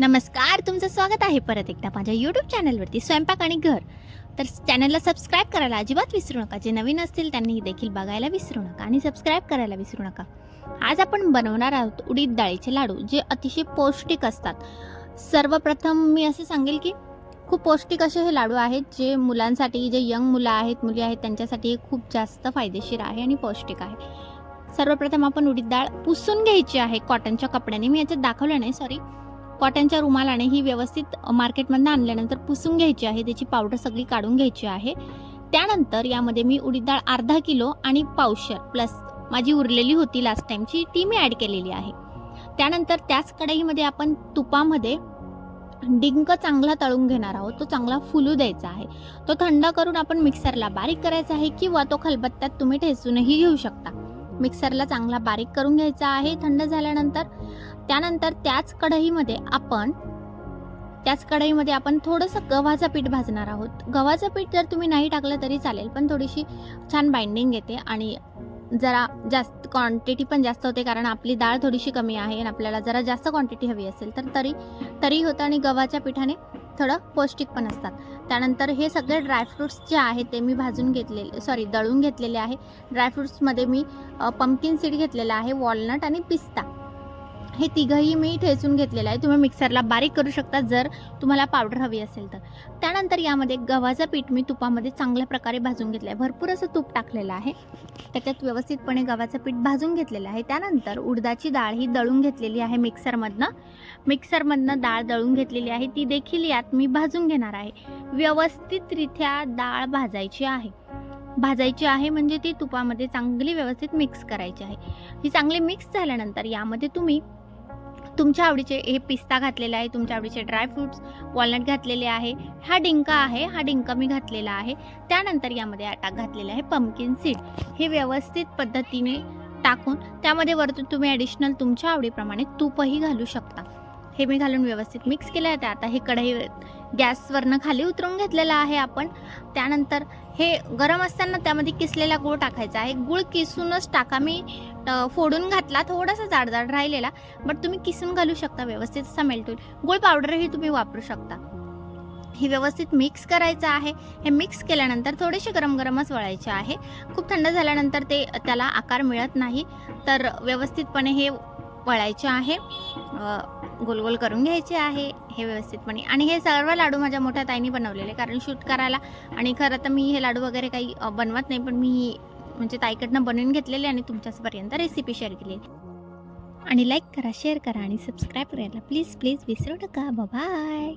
नमस्कार तुमचं स्वागत आहे परत एकदा माझ्या यूट्यूब चॅनलवरती स्वयंपाक आणि घर. तर चॅनलला सबस्क्राईब करायला अजिबात विसरू नका. जे नवीन असतील त्यांनी देखील बघायला विसरू नका आणि सबस्क्राईब करायला विसरू नका. आज आपण बनवणार आहोत उडीद डाळीचे लाडू जे अतिशय पौष्टिक असतात. सर्वप्रथम मी असं सांगेल की खूप पौष्टिक असे हे लाडू आहेत जे मुलांसाठी जे यंग मुलं आहेत मुली आहेत त्यांच्यासाठी हे खूप जास्त फायदेशीर आहे आणि पौष्टिक आहे. सर्वप्रथम आपण उडीद डाळ पुसून घ्यायची आहे कॉटनच्या कपड्याने. मी याच्यात दाखवलं नाही सॉरी कॉटनच्या रुमालाने ही व्यवस्थित मार्केटमधनं आणल्यानंतर पुसून घ्यायची आहे. त्याची पावडर सगळी काढून घ्यायची आहे. त्यानंतर यामध्ये मी उडीद डाळ अर्धा किलो आणि पावशर प्लस माझी उरलेली होती लास्ट टाईमची ती मी ॲड केलेली आहे. त्यानंतर त्याच कढईमध्ये आपण तुपामध्ये डिंक चांगला तळून घेणार आहोत. तो चांगला फुलू द्यायचा आहे. तो थंड करून आपण मिक्सरला बारीक करायचा आहे किंवा तो खलबत्त्यात तुम्ही ठेचूनही घेऊ शकता. मिक्सरला चांगला बारीक करून घ्यायचा आहे थंड झाल्यानंतर. त्यानंतर त्याच कढईमध्ये आपण त्याच कढईमध्ये आपण थोडंसं गव्हाचं पीठ भाजणार आहोत. गव्हाचं पीठ जर तुम्ही नाही टाकलं तरी चालेल पण थोडीशी छान बाइंडिंग येते आणि जरा जास्त क्वांटिटी पण जास्त होते कारण आपली डाळ थोडीशी कमी आहे आणि आपल्याला जरा जास्त क्वांटिटी हवी असेल तर तरी तरी होतं आणि गव्हाच्या पिठाने थोडं पौष्टिक पण असतात. त्यानंतर हे सगळे ड्रायफ्रूट्स जे आहे ते मी भाजून घेतलेले सॉरी दळून घेतलेले आहे. ड्रायफ्रूट्समध्ये मी पंपकिन सीड घेतलेला आहे वॉलनट आणि पिस्ता. हे तिघंही मी ठेचून घेतलेलं आहे. तुम्ही मिक्सरला बारीक करू शकता जर तुम्हाला पावडर हवी असेल तर. त्यानंतर यामध्ये गव्हाचं पीठ मी तुपामध्ये चांगल्या प्रकारे भाजून घेतलं आहे भरपूर असं तूप टाकलेलं आहे. त्याच्यात व्यवस्थितपणे गव्हाचं पीठ भाजून घेतलेलं आहे. त्यानंतर उडदाची डाळ ही दळून घेतलेली आहे मिक्सरमधनं मिक्सरमधनं डाळ दळून घेतलेली आहे. ती देखील यात मी भाजून घेणार आहे. व्यवस्थितरित्या डाळ भाजायची आहे. भाजायची आहे म्हणजे ती तुपामध्ये चांगली व्यवस्थित मिक्स करायची आहे. ही चांगली मिक्स झाल्यानंतर यामध्ये तुम्ही तुमच्या आवडीचे हे पिस्ता घातलेला आहे तुमच्या आवडीचे ड्रायफ्रुट्स वॉलनट घातलेले आहे हा डिंका आहे हा डिंका मी घातलेला आहे. त्यानंतर यामध्ये अटॅक घातलेला आहे पंपकिन सीड हे व्यवस्थित पद्धतीने टाकून त्यामध्ये वरतून तुम्ही ॲडिशनल तुमच्या आवडीप्रमाणे तूपही घालू शकता. हे मी घालून व्यवस्थित मिक्स केलं आहे आता हे कढई गॅसवरनं खाली उतरून घेतलेलं आहे आपण. त्यानंतर हे गरम असताना त्यामध्ये किसलेला गूळ टाकायचा आहे. गूळ किसूनच टाका. मी फोडून घातला थोडासा जाड जाड राहिलेला बट तुम्ही किसून घालू शकता व्यवस्थित असा मेल्ट होईल गूळ पावडरही तुम्ही वापरू शकता. हे व्यवस्थित मिक्स करायचं आहे. हे मिक्स केल्यानंतर थोडेसे गरम गरमच वळायचे आहे. खूप थंड झाल्यानंतर ते त्याला आकार मिळत नाही. तर व्यवस्थितपणे हे वळायचे आहे. गोल गोल करून घ्यायचे आहे हे व्यवस्थितपणे. आणि हे सर्व लाडू माझ्या मोठ्या ताईने बनवलेले कारण शूट करायला. आणि खरं तर मी हे लाडू वगैरे काही बनवत नाही पण मी म्हणजे ताईकडनं बनवून घेतलेले आणि तुमच्यापर्यंत रेसिपी शेअर केली. आणि लाईक करा शेअर करा आणि सबस्क्राईब करायला. प्लीज प्लीज विसरू नका. बाय